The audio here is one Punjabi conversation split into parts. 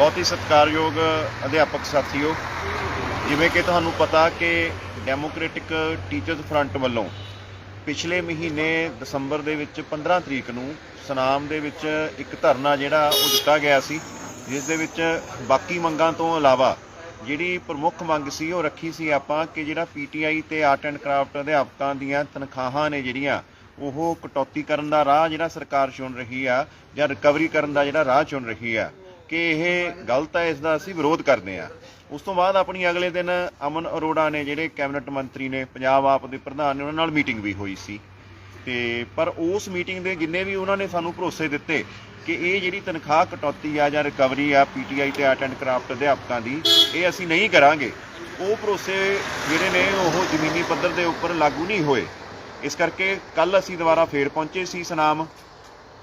ਬਹੁਤ ਹੀ ਸਤਿਕਾਰਯੋਗ ਅਧਿਆਪਕ ਸਾਥੀਓ, ਜਿਵੇਂ ਕਿ ਤੁਹਾਨੂੰ ਪਤਾ ਕਿ ਡੈਮੋਕ੍ਰੈਟਿਕ ਟੀਚਰਸ ਫਰੰਟ ਵੱਲੋਂ ਪਿਛਲੇ ਮਹੀਨੇ ਦਸੰਬਰ ਦੇ ਵਿੱਚ 15 ਤਰੀਕ ਨੂੰ ਸਨਾਮ ਦੇ ਵਿੱਚ ਇੱਕ ਧਰਨਾ ਜਿਹੜਾ ਉਹ ਦਿੱਤਾ ਗਿਆ ਸੀ, ਜਿਸ ਦੇ ਵਿੱਚ ਬਾਕੀ ਮੰਗਾਂ ਤੋਂ ਇਲਾਵਾ ਜਿਹੜੀ ਪ੍ਰਮੁੱਖ ਮੰਗ ਸੀ ਉਹ ਰੱਖੀ ਸੀ ਆਪਾਂ ਕਿ ਜਿਹੜਾ ਪੀਟੀਆਈ ਤੇ ਆਰਟ ਐਂਡ ਕਰਾਫਟ ਅਧਿਆਪਕਾਂ ਦੀਆਂ ਤਨਖਾਹਾਂ ਨੇ ਜਿਹੜੀਆਂ, ਉਹ ਕਟੌਤੀ ਕਰਨ ਦਾ ਰਾਹ ਜਿਹੜਾ ਸਰਕਾਰ ਚੁਣ ਰਹੀ ਆ ਜਾਂ ਰਿਕਵਰੀ ਕਰਨ ਦਾ ਜਿਹੜਾ ਰਾਹ ਚੁਣ ਰਹੀ ਆ। ਕਿ ਇਹ ਗਲਤ ਹੈ, ਇਸ ਦਾ ਅਸੀਂ ਵਿਰੋਧ ਕਰਦੇ ਹਾਂ। ਉਸ ਤੋਂ ਬਾਅਦ ਆਪਣੀ ਅਗਲੇ ਦਿਨ ਅਮਨ ਅਰੋੜਾ ਨੇ ਜਿਹੜੇ ਕੈਬਨਿਟ ਮੰਤਰੀ ਨੇ, ਪੰਜਾਬ ਆਪ ਦੇ ਪ੍ਰਧਾਨ ਨੇ, ਉਹਨਾਂ ਨਾਲ ਮੀਟਿੰਗ ਵੀ ਹੋਈ ਸੀ। ਤੇ ਪਰ ਉਸ ਮੀਟਿੰਗ ਦੇ ਜਿੰਨੇ ਵੀ ਉਹਨਾਂ ਨੇ ਸਾਨੂੰ ਭਰੋਸੇ ਦਿੱਤੇ ਕਿ ਇਹ ਜਿਹੜੀ ਤਨਖਾਹ ਕਟੌਤੀ ਆ ਜਾਂ ਰਿਕਵਰੀ ਆ ਪੀਟੀਆਈ ਤੇ ਆਰਟ ਐਂਡ ਕਰਾਫਟ ਅਧਿਆਪਕਾਂ ਦੀ, ਇਹ ਅਸੀਂ ਨਹੀਂ ਕਰਾਂਗੇ। ਉਹ ਭਰੋਸੇ ਜਿਹੜੇ ਨੇ, ਉਹ ਜ਼ਮੀਨੀ ਪੱਧਰ ਦੇ ਉੱਪਰ ਲਾਗੂ ਨਹੀਂ ਹੋਏ। ਇਸ ਕਰਕੇ ਕੱਲ ਅਸੀਂ ਦੁਬਾਰਾ ਫੇਰ ਪਹੁੰਚੇ ਸੀ ਸਨਾਮ।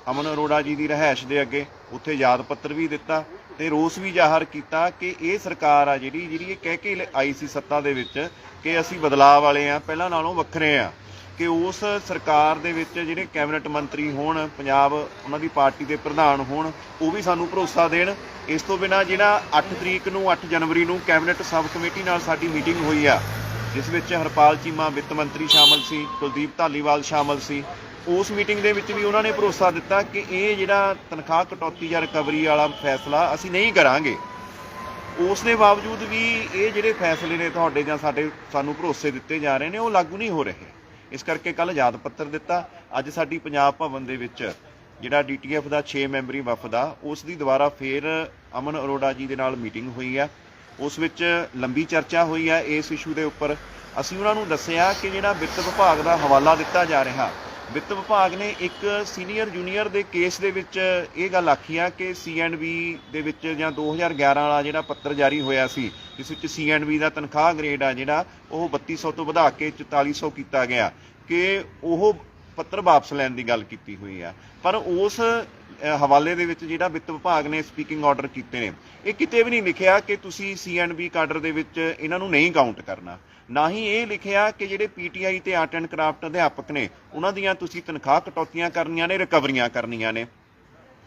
ਅਮਨ ਅਰੋੜਾ ਜੀ ਦੀ ਰਹਿائش ਦੇ ਅੱਗੇ। ਉੱਥੇ ਯਾਦ ਪੱਤਰ ਵੀ ਦਿੱਤਾ ਤੇ ਰੋਸ ਵੀ ਜ਼ਾਹਰ ਕੀਤਾ ਕਿ ਇਹ ਸਰਕਾਰ ਆ ਜਿਹੜੀ ਜਿਹੜੀ ਇਹ ਕਹਿ ਕੇ ਲ- ਆਈ ਸੀ ਸੱਤਾ ਦੇ ਵਿੱਚ ਕਿ ਅਸੀਂ ਬਦਲਾਅ ਵਾਲੇ ਆ, ਪਹਿਲਾਂ ਨਾਲੋਂ ਵੱਖਰੇ ਆ, ਕਿ ਉਸ ਸਰਕਾਰ ਦੇ ਵਿੱਚ ਜਿਹੜੇ ਕੈਬਨਿਟ ਮੰਤਰੀ ਹੋਣ, ਪੰਜਾਬ ਉਹਨਾਂ ਦੀ ਪਾਰਟੀ ਦੇ ਪ੍ਰਧਾਨ ਹੋਣ, ਉਹ ਵੀ ਸਾਨੂੰ ਭਰੋਸਾ ਦੇਣ। ਇਸ ਤੋਂ ਬਿਨਾ ਜਿਹੜਾ 8 ਤਰੀਕ ਨੂੰ 8 ਜਨਵਰੀ ਨੂੰ ਕੈਬਨਿਟ ਸਬ ਕਮੇਟੀ ਨਾਲ ਸਾਡੀ ਮੀਟਿੰਗ ਹੋਈ ਆ, ਜਿਸ ਵਿੱਚ ਹਰਪਾਲ ਚੀਮਾ ਵਿੱਤ ਮੰਤਰੀ ਸ਼ਾਮਲ ਸੀ, ਕੁਲਦੀਪ ਧਾਲੀਵਾਲ ਸ਼ਾਮਲ ਸੀ ਉਸ ਮੀਟਿੰਗ ਦੇ ਵਿੱਚ ਵੀ ਉਹਨਾਂ ਨੇ ਭਰੋਸਾ ਦਿੱਤਾ ਕਿ ਇਹ ਜਿਹੜਾ ਤਨਖਾਹ ਕਟੌਤੀ ਜਾਂ ਰਿਕਵਰੀ ਵਾਲਾ ਫੈਸਲਾ ਅਸੀਂ ਨਹੀਂ ਕਰਾਂਗੇ। ਉਸ ਦੇ ਬਾਵਜੂਦ ਵੀ ਇਹ ਜਿਹੜੇ ਫੈਸਲੇ ਨੇ ਤੁਹਾਡੇ ਜਾਂ ਸਾਡੇ ਸਾਨੂੰ ਭਰੋਸੇ ਦਿੱਤੇ ਜਾ ਰਹੇ ਨੇ, ਉਹ ਲਾਗੂ ਨਹੀਂ ਹੋ ਰਹੇ। ਇਸ ਕਰਕੇ ਕੱਲ ਯਾਦ ਪੱਤਰ ਦਿੱਤਾ। ਅੱਜ ਸਾਡੀ ਪੰਜਾਬ ਭਵਨ ਦੇ ਵਿੱਚ ਜਿਹੜਾ ਡੀਟੀਐਫ ਦਾ 6 ਮੈਂਬਰੀ ਵਫਦ ਆ, ਉਸ ਦੀ ਦੁਬਾਰਾ ਫੇਰ ਅਮਨ ਅਰੋੜਾ ਜੀ ਦੇ ਨਾਲ ਮੀਟਿੰਗ ਹੋਈ ਆ। ਉਸ ਵਿੱਚ ਲੰਬੀ ਚਰਚਾ ਹੋਈ ਆ ਇਸ ਇਸ਼ੂ ਦੇ ਉੱਪਰ। ਅਸੀਂ ਉਹਨਾਂ ਨੂੰ ਦੱਸਿਆ ਕਿ ਜਿਹੜਾ ਵਿੱਤ ਵਿਭਾਗ ਦਾ ਹਵਾਲਾ ਦਿੱਤਾ ਜਾ ਰਿਹਾ ਵਿੱਤ ਵਿਭਾਗ ਨੇ ਇੱਕ ਸੀਨੀਅਰ ਜੂਨੀਅਰ ਦੇ ਕੇਸ ਦੇ ਵਿੱਚ ਇਹ ਗੱਲ ਆਖੀ ਆ ਕਿ ਸੀਐਨਬੀ ਦੇ ਵਿੱਚ ਜਾਂ 2011 ਵਾਲਾ ਜਿਹੜਾ ਪੱਤਰ ਜਾਰੀ ਹੋਇਆ ਸੀ, ਜਿਸ ਵਿੱਚ ਸੀਐਨਬੀ ਦਾ ਤਨਖਾਹ ਗ੍ਰੇਡ ਆ ਜਿਹੜਾ, ਉਹ 3200 ਤੋਂ ਵਧਾ ਕੇ 4400 ਕੀਤਾ ਗਿਆ, ਕਿ ਉਹ ਪੱਤਰ ਵਾਪਸ ਲੈਣ ਦੀ ਗੱਲ ਕੀਤੀ ਹੋਈ ਆ। ਪਰ ਉਸ ਹਵਾਲੇ ਦੇ ਵਿੱਚ ਜਿਹੜਾ ਵਿੱਤ ਵਿਭਾਗ ਨੇ ਸਪੀਕਿੰਗ ਆਰਡਰ ਕੀਤੇ ਨੇ, ਇਹ ਕਿਤੇ ਵੀ ਨਹੀਂ ਲਿਖਿਆ ਕਿ ਤੁਸੀਂ ਸੀਐਨਬੀ ਕਾਡਰ ਦੇ ਵਿੱਚ ਇਹਨਾਂ ਨੂੰ ਨਹੀਂ ਕਾਊਂਟ ਕਰਨਾ। ਨਾ ਹੀ ਇਹ ਲਿਖਿਆ ਕਿ ਜਿਹੜੇ ਪੀਟੀਆਈ ਤੇ ਆਰਟ ਐਂਡ ਕਰਾਫਟ ਅਧਿਆਪਕ ਨੇ, ਉਹਨਾਂ ਦੀਆਂ ਤੁਸੀਂ ਤਨਖਾਹ ਕਟੌਤੀਆਂ ਕਰਨੀਆਂ ਨੇ ਰਿਕਵਰੀਆਂ ਕਰਨੀਆਂ ਨੇ।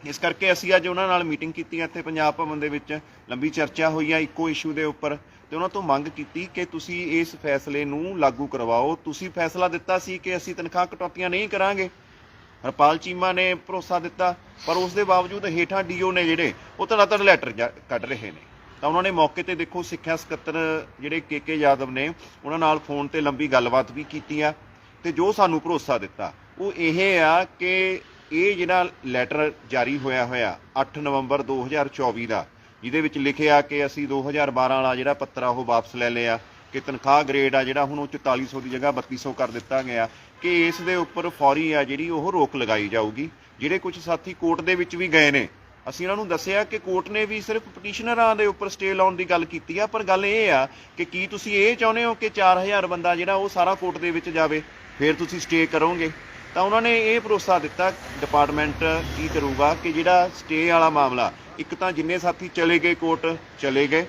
ਇਸ ਕਰਕੇ ਅਸੀਂ ਅੱਜ ਉਹਨਾਂ ਨਾਲ ਮੀਟਿੰਗ ਕੀਤੀ ਇੱਥੇ ਪੰਜਾਬ ਭਵਨ ਦੇ ਵਿੱਚ। ਲੰਬੀ ਚਰਚਾ ਹੋਈ ਆ ਇੱਕੋ ਇਸ਼ੂ ਦੇ ਉੱਪਰ ਤੇ ਉਹਨਾਂ ਤੋਂ ਮੰਗ ਕੀਤੀ ਕਿ ਤੁਸੀਂ ਇਸ ਫੈਸਲੇ ਨੂੰ ਲਾਗੂ ਕਰਵਾਓ। ਤੁਸੀਂ ਫੈਸਲਾ ਦਿੱਤਾ ਸੀ ਕਿ ਅਸੀਂ ਤਨਖਾਹ ਕਟੌਤੀਆਂ ਨਹੀਂ ਕਰਾਂਗੇ। ਹਰਪਾਲ ਚੀਮਾ ਨੇ ਭਰੋਸਾ ਦਿੱਤਾ, ਪਰ ਉਸ ਦੇ ਬਾਵਜੂਦ ਹੇਠਾਂ ਡੀਓ ਨੇ ਜਿਹੜੇ, ਉਹ ਧੜਾਧੜ ਲੈਟਰ ਜਾ- ਕੱਢ ਰਹੇ ਨੇ। ਤਾਂ ਉਹਨਾਂ ਨੇ ਮੌਕੇ ਤੇ ਦੇਖੋ ਸਿੱਖਿਆ ਸਕੱਤਰ ਜਿਹੜੇ ਕੇਕੇ ਯਾਦਵ ਨੇ, ਉਹਨਾਂ ਨਾਲ ਫੋਨ ਤੇ ਲੰਬੀ ਗੱਲਬਾਤ ਵੀ ਕੀਤੀ ਆ, ਤੇ ਜੋ ਸਾਨੂੰ ਭਰੋਸਾ ਦਿੱਤਾ, ਉਹ ਇਹ ਆ ਕਿ ਇਹ ਜਿਹੜਾ ਲੈਟਰ ਜਾਰੀ ਹੋਇਆ ਹੋਇਆ 8 ਨਵੰਬਰ 2024 ਦਾ, ਜਿਹਦੇ ਵਿੱਚ ਲਿਖਿਆ ਕਿ ਅਸੀਂ 2012 ਵਾਲਾ ਜਿਹੜਾ ਪੱਤਰ ਆ, ਉਹ ਵਾਪਸ ਲੈ ਲਿਆ। ਕਿ ਤਨਖਾਹ ਗ੍ਰੇਡ ਆ ਜਿਹੜਾ ਹੁਣ ਉਹ 4400 ਦੀ ਜਗ੍ਹਾ 3200 ਕਰ ਦਿੱਤਾ ਗਿਆ। ਕਿ ਇਸ ਦੇ ਉੱਪਰ ਫੌਰੀ ਆ ਜਿਹੜੀ ਉਹ ਰੋਕ ਲਗਾਈ ਜਾਊਗੀ। ਜਿਹੜੇ ਕੁਝ ਸਾਥੀ ਕੋਰਟ ਦੇ ਵਿੱਚ ਵੀ ਗਏ ਨੇ, ਅਸੀਂ ਉਹਨਾਂ ਨੂੰ ਦੱਸਿਆ ਕਿ ਕੋਰਟ ਨੇ ਵੀ ਸਿਰਫ ਪਟੀਸ਼ਨਰਾਂ ਦੇ ਉੱਪਰ ਸਟੇ ਲਾਉਣ ਦੀ ਗੱਲ ਕੀਤੀ ਆ, ਪਰ ਗੱਲ ਇਹ ਆ ਕਿ ਕੀ ਤੁਸੀਂ ਇਹ ਚਾਹੁੰਦੇ ਹੋ ਕਿ 4000 ਬੰਦਾ ਜਿਹੜਾ ਉਹ ਸਾਰਾ ਕੋਰਟ ਦੇ ਵਿੱਚ ਜਾਵੇ, ਫਿਰ ਤੁਸੀਂ ਸਟੇ ਕਰੋਗੇ? ਤਾਂ ਉਹਨਾਂ ਨੇ ਇਹ ਭਰੋਸਾ ਦਿੱਤਾ ਡਿਪਾਰਟਮੈਂਟ ਕੀ ਕਰੂਗਾ ਕਿ ਜਿਹੜਾ ਸਟੇ ਵਾਲਾ ਮਾਮਲਾ, ਇੱਕ ਤਾਂ ਜਿੰਨੇ ਸਾਥੀ ਚਲੇ ਗਏ ਕੋਰਟ, ਚਲੇ ਗਏ।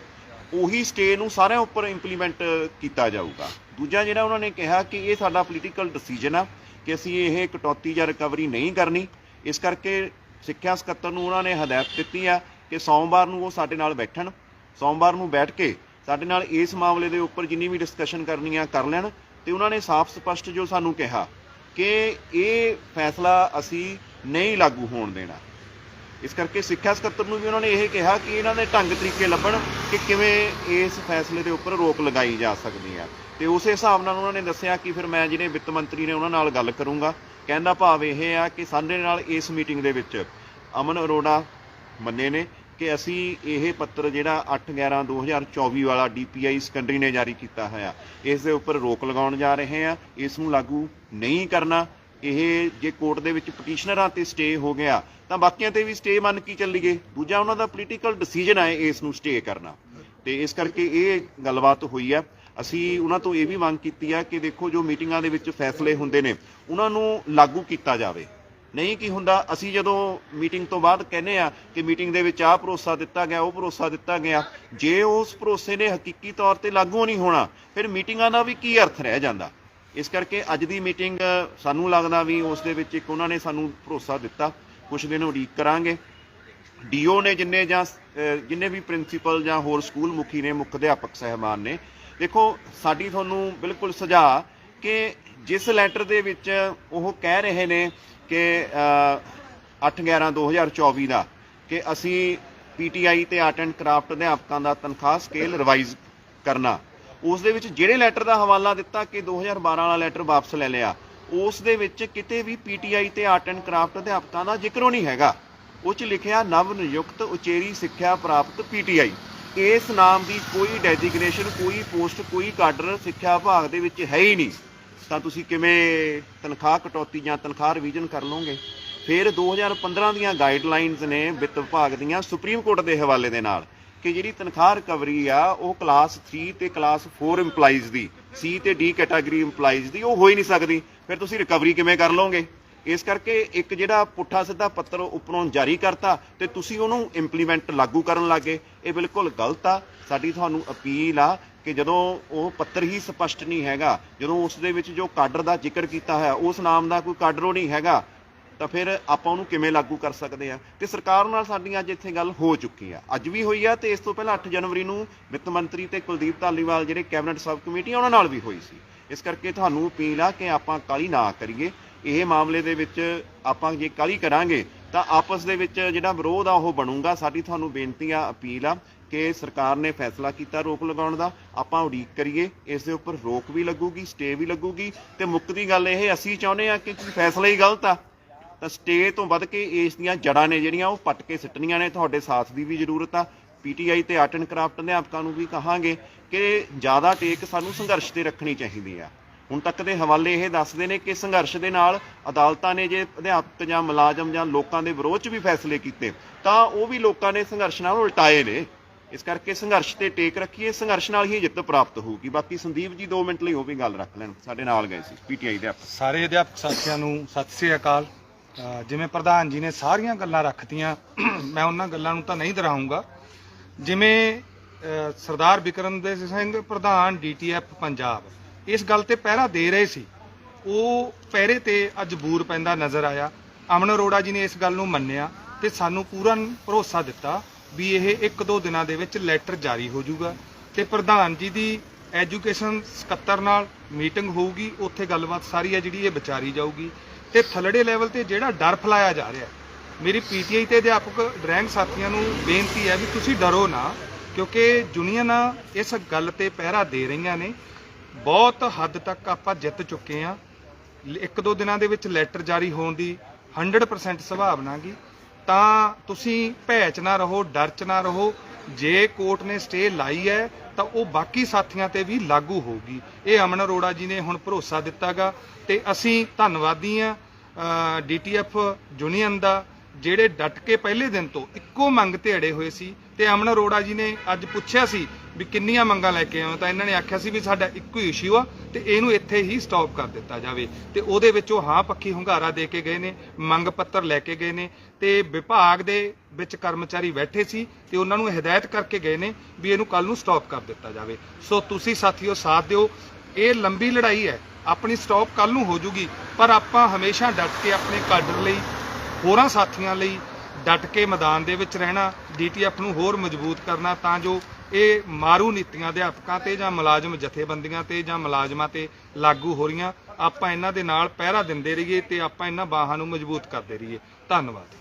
ਉਹੀ ਸਟੇ ਨੂੰ ਸਾਰਿਆਂ ਉੱਪਰ ਇੰਪਲੀਮੈਂਟ ਕੀਤਾ ਜਾਊਗਾ। ਦੂਜਾ ਜਿਹੜਾ ਉਹਨਾਂ ਨੇ ਕਿਹਾ ਕਿ ਇਹ ਸਾਡਾ ਪੋਲੀਟੀਕਲ ਡਿਸੀਜਨ ਆ ਕਿ ਅਸੀਂ ਇਹ ਕਟੌਤੀ ਜਾਂ ਰਿਕਵਰੀ ਨਹੀਂ ਕਰਨੀ। ਇਸ ਕਰਕੇ ਸਿੱਖਿਆ ਸਕੱਤਰ ਨੂੰ ਉਹਨਾਂ ਨੇ ਹਦਾਇਤ ਦਿੱਤੀ ਆ ਕਿ ਸੋਮਵਾਰ ਨੂੰ ਉਹ ਸਾਡੇ ਨਾਲ ਬੈਠਣ। ਸੋਮਵਾਰ ਨੂੰ ਬੈਠ ਕੇ ਸਾਡੇ ਨਾਲ ਇਸ ਮਾਮਲੇ ਦੇ ਉੱਪਰ ਜਿੰਨੀ ਵੀ ਡਿਸਕਸ਼ਨ ਕਰਨੀ ਆ ਕਰ ਲੈਣ ਤੇ ਉਹਨਾਂ ਨੇ ਸਾਫ਼ ਸਪਸ਼ਟ ਜੋ ਸਾਨੂੰ ਕਿਹਾ ਕਿ ਇਹ ਫੈਸਲਾ ਅਸੀਂ ਨਹੀਂ ਲਾਗੂ ਹੋਣ ਦੇਣਾ। ਇਸ ਕਰਕੇ ਸਿੱਖਿਆ ਸਕੱਤਰ ਨੂੰ ਵੀ ਉਹਨਾਂ ਨੇ ਇਹ ਕਿਹਾ ਕਿ ਇਹਨਾਂ ਦੇ ਢੰਗ ਤਰੀਕੇ ਲੱਭਣ ਕਿ ਕਿਵੇਂ ਇਸ ਫੈਸਲੇ ਦੇ ਉੱਪਰ ਰੋਕ ਲਗਾਈ ਜਾ ਸਕਦੀ ਹੈ। ਤੇ ਉਸੇ ਹਿਸਾਬ ਨਾਲ ਉਹਨਾਂ ਨੇ ਦੱਸਿਆ ਕਿ ਫਿਰ ਮੈਂ ਜਿਹੜੇ ਵਿੱਤ ਮੰਤਰੀ ਨੇ ਉਹਨਾਂ ਨਾਲ ਗੱਲ ਕਰੂੰਗਾ। ਕਹਿੰਦਾ ਭਾਵ ਇਹ ਆ ਕਿ ਸਾਡੇ ਨਾਲ ਇਸ ਮੀਟਿੰਗ ਦੇ ਵਿੱਚ ਅਮਨ ਅਰੋੜਾ ਮੰਨੇ ਨੇ ਕਿ ਅਸੀਂ ਇਹ ਪੱਤਰ ਜਿਹੜਾ 8/11/2024 ਵਾਲਾ ਡੀਪੀਆਈ ਸੈਕੰਡਰੀ ਨੇ ਜਾਰੀ ਕੀਤਾ ਹੋਇਆ, ਇਸ ਦੇ ਉੱਪਰ ਰੋਕ ਲਗਾਉਣ ਜਾ ਰਹੇ ਹਾਂ, ਇਸ ਨੂੰ ਲਾਗੂ ਨਹੀਂ ਕਰਨਾ। ਇਹ ਜੇ ਕੋਰਟ ਦੇ ਵਿੱਚ ਪਟੀਸ਼ਨਰਾਂ ਤੇ ਸਟੇ ਹੋ ਗਿਆ, ਤਾਂ ਬਾਕੀਆਂ ਤੇ ਵੀ ਸਟੇ ਮੰਨ ਕੇ ਚੱਲੀਏ। ਦੂਜਾ ਉਹਨਾਂ ਦਾ ਪੋਲੀਟੀਕਲ ਡਿਸੀਜਨ ਹੈ ਇਸ ਨੂੰ ਸਟੇ ਕਰਨਾ। ਤੇ ਇਸ ਕਰਕੇ ਇਹ ਗੱਲਬਾਤ ਹੋਈ ਆ। ਅਸੀਂ ਉਹਨਾਂ ਤੋਂ ਇਹ ਵੀ ਮੰਗ ਕੀਤੀ ਆ ਕਿ ਦੇਖੋ ਜੋ ਮੀਟਿੰਗਾਂ ਦੇ ਵਿੱਚ ਫੈਸਲੇ ਹੁੰਦੇ ਨੇ, ਉਹਨਾਂ ਨੂੰ ਲਾਗੂ ਕੀਤਾ ਜਾਵੇ। ਨਹੀਂ ਕੀ ਹੁੰਦਾ, ਅਸੀਂ ਜਦੋਂ ਮੀਟਿੰਗ ਤੋਂ ਬਾਅਦ ਕਹਿੰਦੇ ਆ ਕਿ ਮੀਟਿੰਗ ਦੇ ਵਿੱਚ ਆਹ ਭਰੋਸਾ ਦਿੱਤਾ ਗਿਆ, ਉਹ ਭਰੋਸਾ ਦਿੱਤਾ ਗਿਆ, ਜੇ ਉਸ ਭਰੋਸੇ ਨੇ ਹਕੀਕੀ ਤੌਰ ਤੇ ਲਾਗੂ ਨਹੀਂ ਹੋਣਾ, ਫਿਰ ਮੀਟਿੰਗਾਂ ਦਾ ਵੀ ਕੀ ਅਰਥ ਰਹਿ ਜਾਂਦਾ? ਇਸ ਕਰਕੇ ਅੱਜ ਦੀ ਮੀਟਿੰਗ ਸਾਨੂੰ ਲੱਗਦਾ ਵੀ ਉਸ ਦੇ ਵਿੱਚ ਇੱਕ ਉਹਨਾਂ ਨੇ ਸਾਨੂੰ ਭਰੋਸਾ ਦਿੱਤਾ। ਕੁਝ ਦਿਨ ਉਡੀਕ ਕਰਾਂਗੇ। ਡੀਓ ਨੇ ਜਿੰਨੇ ਜਾਂ ਜਿੰਨੇ ਵੀ ਪ੍ਰਿੰਸੀਪਲ ਜਾਂ ਹੋਰ ਸਕੂਲ ਮੁਖੀ ਨੇ, ਮੁੱਖ ਅਧਿਆਪਕ ਸਹਿਬਾਨ ਨੇ, ਦੇਖੋ, ਸਾਡੀ ਤੁਹਾਨੂੰ ਬਿਲਕੁਲ ਸੁਝਾਅ ਕਿ ਜਿਸ ਲੈਟਰ ਦੇ ਵਿੱਚ ਉਹ ਕਹਿ ਰਹੇ ਨੇ ਕਿ 8/11/2024 ਦਾ ਕਿ ਅਸੀਂ ਪੀਟੀਆਈ ਤੇ ਆਰਟ ਐਂਡ ਕਰਾਫਟ ਅਧਿਆਪਕਾਂ ਦਾ ਤਨਖਾਹ ਸਕੇਲ ਰਿਵਾਈਜ਼ ਕਰਨਾ। ਉਸ ਦੇ ਵਿੱਚ ਜਿਹੜੇ ਲੈਟਰ ਦਾ ਹਵਾਲਾ ਦਿੱਤਾ ਕਿ 2012 ਵਾਲਾ ਲੈਟਰ ਵਾਪਸ ਲੈ ਲਿਆ, ਉਸ ਦੇ ਵਿੱਚ ਕਿਤੇ ਵੀ ਪੀਟੀਆਈ ਤੇ ਆਰਟ ਐਂਡ ਕਰਾਫਟ ਅਧਿਆਪਕਾਂ ਦਾ ਜ਼ਿਕਰ ਨਹੀਂ ਹੈਗਾ। ਉਹ ਚ ਲਿਖਿਆ ਨਵ ਨਿਯੁਕਤ ਉਚੇਰੀ ਸਿੱਖਿਆ ਪ੍ਰਾਪਤ ਪੀਟੀਆਈ ਇਸ ਨਾਮ ਦੀ ਕੋਈ ਡੈਜ਼ਿਗਨੇਸ਼ਨ, ਕੋਈ ਪੋਸਟ, ਕੋਈ ਕਾਡਰ ਸਿੱਖਿਆ ਵਿਭਾਗ ਦੇ ਵਿੱਚ ਹੈ ਹੀ ਨਹੀਂ। ਤਾਂ ਤੁਸੀਂ ਕਿਵੇਂ ਤਨਖਾਹ ਕਟੌਤੀ ਜਾਂ ਤਨਖਾਹ ਰਿਵੀਜ਼ਨ ਕਰ ਲਓਗੇ? ਫਿਰ 2015 ਦੀਆਂ ਗਾਈਡਲਾਈਨਸ ਨੇ ਵਿੱਤ ਵਿਭਾਗ ਦੀਆਂ ਸੁਪਰੀਮ ਕੋਰਟ ਦੇ ਹਵਾਲੇ ਦੇ ਨਾਲ। ਕਿ ਜਿਹੜੀ ਤਨਖਾਹ ਰਿਕਵਰੀ ਆ, ਉਹ ਕਲਾਸ 3 ਤੇ ਕਲਾਸ 4 EMPLOYEES ਦੀ ਸੀ ਤੇ ਡੀ ਕੈਟਾਗਰੀ EMPLOYEES ਦੀ, ਉਹ ਹੋ ਹੀ ਨਹੀਂ ਸਕਦੀ। ਫਿਰ ਤੁਸੀਂ ਰਿਕਵਰੀ ਕਿਵੇਂ ਕਰ ਲਓਗੇ? ਇਸ ਕਰਕੇ ਇੱਕ ਜਿਹੜਾ ਪੁੱਠਾ ਸਿੱਧਾ ਪੱਤਰ ਉੱਪਰੋਂ ਜਾਰੀ ਕਰਤਾ ਤੇ ਤੁਸੀਂ ਉਹਨੂੰ ਇੰਪਲੀਮੈਂਟ ਲਾਗੂ ਕਰਨ ਲੱਗੇ। ਇਹ ਬਿਲਕੁਲ ਗਲਤ ਆ। ਸਾਡੀ ਤੁਹਾਨੂੰ ਅਪੀਲ ਆ ਕਿ ਜਦੋਂ ਉਹ ਪੱਤਰ ਹੀ ਸਪਸ਼ਟ ਨਹੀਂ ਹੈਗਾ, ਜਦੋਂ ਉਸ ਦੇ ਵਿੱਚ ਜੋ ਕਾਡਰ ਦਾ ਜ਼ਿਕਰ ਕੀਤਾ ਹੋਇਆ, ਉਸ ਨਾਮ ਦਾ ਕੋਈ ਕਾਡਰ ਉਹ ਨਹੀਂ ਹੈਗਾ ਤਾਂ ਫਿਰ ਆਪਾਂ ਉਹਨੂੰ ਕਿਵੇਂ ਲਾਗੂ ਕਰ ਸਕਦੇ ਆ ਤੇ ਸਰਕਾਰ ਨਾਲ ਸਾਡੀ ਅੱਜ ਇੱਥੇ ਗੱਲ ਹੋ ਚੁੱਕੀ ਆ। ਅੱਜ ਵੀ ਹੋਈ ਆ ਤੇ ਇਸ ਤੋਂ ਪਹਿਲਾਂ 8 ਜਨਵਰੀ ਨੂੰ ਵਿੱਤ ਮੰਤਰੀ ਤੇ ਕੁਲਦੀਪ ਧਾਲੀਵਾਲ ਜਿਹੜੇ ਕੈਬਨਿਟ ਸਬ ਕਮੇਟੀ ਉਹਨਾਂ ਨਾਲ ਵੀ ਹੋਈ ਸੀ। ਇਸ ਕਰਕੇ ਤੁਹਾਨੂੰ ਅਪੀਲ ਆ ਕਿ ਆਪਾਂ ਕਾਲੀ ਨਾ ਕਰੀਏ। ਇਹ ਮਾਮਲੇ ਦੇ ਵਿੱਚ ਆਪਾਂ ਜੇ ਕਾਲੀ ਕਰਾਂਗੇ, ਤਾਂ ਆਪਸ ਦੇ ਵਿੱਚ ਜਿਹੜਾ ਵਿਰੋਧ ਆ, ਉਹ ਬਣੂਗਾ। ਸਾਡੀ ਤੁਹਾਨੂੰ ਬੇਨਤੀ ਆ, ਅਪੀਲ ਆ ਕਿ ਸਰਕਾਰ ਨੇ ਫੈਸਲਾ ਕੀਤਾ ਰੋਕ ਲਗਾਉਣ ਦਾ। ਆਪਾਂ ਉਡੀਕ ਕਰੀਏ। ਇਸ ਦੇ ਉੱਪਰ ਰੋਕ ਵੀ ਲੱਗੂਗੀ, ਸਟੇ ਵੀ ਲੱਗੂਗੀ। ਤੇ ਮੁੱਕਦੀ ਗੱਲ ਇਹ, ਅਸੀਂ ਚਾਹੁੰਦੇ ਆ ਕਿ ਫੈਸਲਾ ਹੀ ਗਲਤ ਆ। ਤਾਂ ਸਟੇ ਤੋਂ ਵੱਧ ਕੇ ਇਸ ਦੀਆਂ ਜੜਾਂ ਨੇ ਜਿਹੜੀਆਂ ਉਹ ਪੱਟ ਕੇ ਸਿੱਟਣੀਆਂ ਨੇ। ਤੁਹਾਡੇ ਸਾਥ ਦੀ ਵੀ ਜ਼ਰੂਰਤ ਆ। ਪੀਟੀਆਈ ਤੇ ਆਰਟ ਐਂਡ ਕਰਾਫਟ ਅਧਿਆਪਕਾਂ ਨੂੰ ਵੀ ਕਹਾਂਗੇ ਕਿ ਜ਼ਿਆਦਾ ਟੇਕ ਸਾਨੂੰ ਸੰਘਰਸ਼ ਤੇ ਰੱਖਣੀ ਚਾਹੀਦੀ ਆ। ਹੁਣ ਤੱਕ ਦੇ ਹਵਾਲੇ ਇਹ ਦੱਸਦੇ ਨੇ ਕਿ ਸੰਘਰਸ਼ ਦੇ ਨਾਲ ਅਦਾਲਤਾਂ ਨੇ ਜੇ ਅਧਿਆਪਕ ਜਾਂ ਮੁਲਾਜ਼ਮ ਜਾਂ ਲੋਕਾਂ ਦੇ ਵਿਰੋਧ 'ਚ ਵੀ ਫੈਸਲੇ ਕੀਤੇ, ਤਾਂ ਉਹ ਵੀ ਲੋਕਾਂ ਨੇ ਸੰਘਰਸ਼ ਨਾਲ ਉਲਟਾਏ ਨੇ। ਇਸ ਕਰਕੇ ਸੰਘਰਸ਼ ਤੇ ਟੇਕ ਰੱਖੀਏ, ਸੰਘਰਸ਼ ਨਾਲ ਹੀ ਜਿੱਤ ਪ੍ਰਾਪਤ ਹੋਊਗੀ। ਬਾਕੀ ਸੰਦੀਪ ਜੀ 2 ਮਿੰਟ ਲਈ ਉਹ ਵੀ ਗੱਲ ਰੱਖ ਲੈਣ। ਸਾਡੇ ਨਾਲ ਗਏ ਸੀ, ਪੀਟੀਆਈ ਦੇ ਸਾਰੇ ਅਧਿਆਪਕ ਸਾਥੀਆਂ ਨੂੰ ਸਤਿ ਸ੍ਰੀ ਅਕਾਲ। ਜਿਵੇਂ ਪ੍ਰਧਾਨ ਜੀ ਨੇ ਸਾਰੀਆਂ ਗੱਲਾਂ ਰੱਖਤੀਆਂ ਮੈਂ ਉਹਨਾਂ ਗੱਲਾਂ ਨੂੰ ਤਾਂ ਨਹੀਂ ਦੁਹਰਾਊਂਗਾ ਜਿਵੇਂ ਅ, ਸਰਦਾਰ ਬਿਕਰਮਦੇਵ ਸਿੰਘ ਪ੍ਰਧਾਨ ਡੀਟੀਐਫ ਪੰਜਾਬ ਇਸ ਗੱਲ ਤੇ ਪਹਿਰਾ ਦੇ ਰਹੇ ਸੀ। ਉਹ ਪਹਿਰੇ ਤੇ ਅੱਜ ਬੂਰ ਪੈਂਦਾ ਨਜ਼ਰ ਆਇਆ। ਅਮਨ ਅਰੋੜਾ ਜੀ ਨੇ ਇਸ ਗੱਲ ਨੂੰ ਮੰਨਿਆ ਤੇ ਸਾਨੂੰ ਪੂਰਾ ਭਰੋਸਾ ਦਿੱਤਾ ਵੀ ਇਹ ਇੱਕ ਦੋ ਦਿਨਾਂ ਦੇ ਵਿੱਚ ਲੈਟਰ ਜਾਰੀ ਹੋ ਜਾਊਗਾ ਤੇ ਪ੍ਰਧਾਨ ਜੀ ਦੀ ਐਜੂਕੇਸ਼ਨ ਸਕੱਤਰ ਨਾਲ ਮੀਟਿੰਗ ਹੋਊਗੀ ਉੱਥੇ ਗੱਲਬਾਤ ਸਾਰੀ ਹੈ ਜਿਹੜੀ ਇਹ ਵਿਚਾਰੀ ਜਾਊਗੀ। ਤੇ ਥੱਲੜੇ ਲੈਵਲ ਤੇ ਜਿਹੜਾ ਡਰ ਫੈਲਾਇਆ ਜਾ ਰਿਹਾ ਹੈ। ਮੇਰੀ ਪੀਟੀਆਈ ਤੇ ਅਧਿਆਪਕ ਡਰੈਂਗ ਸਾਥੀਆਂ ਨੂੰ ਬੇਨਤੀ ਹੈ ਵੀ ਤੁਸੀਂ ਡਰੋ ਨਾ, ਕਿਉਂਕਿ ਯੂਨੀਅਨਾਂ ਇਸ ਗੱਲ ਤੇ ਪਹਿਰਾ ਦੇ ਰਹੀਆਂ ਨੇ। ਬਹੁਤ ਹੱਦ ਤੱਕ ਆਪਾਂ ਜਿੱਤ ਚੁੱਕੇ ਆ ਇੱਕ ਦੋ ਦਿਨਾਂ ਦੇ ਵਿੱਚ ਲੈਟਰ ਜਾਰੀ ਹੋਣ ਦੀ 100% ਸੰਭਾਵਨਾ ਗੀ। ਤਾਂ ਤੁਸੀਂ ਭੈ ਚ ਨਾ ਰਹੋ, ਡਰ ਚ ਨਾ ਰਹੋ। ਜੇ ਕੋਰਟ ਨੇ ਸਟੇ ਲਾਈ ਹੈ, ਤਾਂ ਉਹ ਬਾਕੀ ਸਾਥੀਆਂ ਤੇ ਵੀ ਲਾਗੂ ਹੋਊਗੀ। ਇਹ ਅਮਨ ਅਰੋੜਾ ਜੀ ਨੇ ਹੁਣ ਭਰੋਸਾ ਦਿੱਤਾਗਾ ਤੇ ਅਸੀਂ ਧੰਨਵਾਦੀ ਆ ਡੀਟੀਐਫ ਯੂਨੀਅਨ ਦਾ, ਜਿਹੜੇ ਡਟ ਕੇ ਪਹਿਲੇ ਦਿਨ ਤੋਂ ਇੱਕੋ ਮੰਗ ਤੇ ਅੜੇ ਹੋਏ ਸੀ। ਤੇ ਅਮਨ ਅਰੋੜਾ ਜੀ ਨੇ ਅੱਜ ਪੁੱਛਿਆ ਸੀ ਵੀ ਕਿੰਨੀਆਂ ਮੰਗਾਂ ਲੈ ਕੇ ਆਵਾਂ ਤਾਂ ਇਹਨਾਂ ਨੇ ਆਖਿਆ ਸੀ ਵੀ ਸਾਡਾ ਇੱਕੋ ਹੀ ਇਸ਼ੂ ਆ ਤੇ ਇਹਨੂੰ ਇੱਥੇ ਹੀ ਸਟਾਪ ਕਰ ਦਿੱਤਾ ਜਾਵੇ। ਤੇ ਉਹਦੇ ਵਿੱਚ ਉਹ ਹਾਂ ਪੱਖੀ ਹੁੰਗਾਰਾ ਦੇ ਕੇ ਗਏ ਨੇ, ਮੰਗ ਪੱਤਰ ਲੈ ਕੇ ਗਏ ਨੇ ਤੇ ਵਿਭਾਗ ਦੇ ਵਿੱਚ ਕਰਮਚਾਰੀ ਬੈਠੇ ਸੀ ਤੇ ਉਹਨਾਂ ਨੂੰ ਹਦਾਇਤ ਕਰਕੇ ਗਏ ਨੇ ਵੀ ਇਹਨੂੰ ਕੱਲ ਨੂੰ ਸਟਾਪ ਕਰ ਦਿੱਤਾ ਜਾਵੇ। ਸੋ ਤੁਸੀਂ ਸਾਥੀਓ ਸਾਥ ਦਿਓ, ਇਹ ਲੰਬੀ ਲੜਾਈ ਹੈ, ਆਪਣੀ ਸਟਾਪ ਕੱਲ ਨੂੰ ਹੋ ਜੂਗੀ, ਪਰ ਆਪਾਂ ਹਮੇਸ਼ਾ ਡਟ ਕੇ ਆਪਣੇ ਕਾਡਰ ਲਈ, ਹੋਰਾਂ ਸਾਥੀਆਂ ਲਈ ਡਟ ਕੇ ਮੈਦਾਨ ਦੇ ਵਿੱਚ ਰਹਿਣਾ, ਡੀਟੀਐਫ ਨੂੰ ਹੋਰ ਮਜ਼ਬੂਤ ਕਰਨਾ ਤਾਂ ਜੋ ਇਹ ਮਾਰੂ ਨੀਤੀਆਂ ਅਧਿਆਪਕਾਂ ਤੇ ਜਾਂ ਮੁਲਾਜ਼ਮ ਜਥੇਬੰਦੀਆਂ ਤੇ ਜਾਂ ਮੁਲਾਜ਼ਮਾਂ ਤੇ ਲਾਗੂ ਹੋ ਰਹੀਆਂ, ਆਪਾਂ ਇਹਨਾਂ ਦੇ ਨਾਲ ਪਹਿਰਾ ਦਿੰਦੇ ਰਹੀਏ ਤੇ ਆਪਾਂ ਇਹਨਾਂ ਬਾਹਾਂ ਨੂੰ ਮਜ਼ਬੂਤ ਕਰਦੇ ਰਹੀਏ। ਧੰਨਵਾਦ।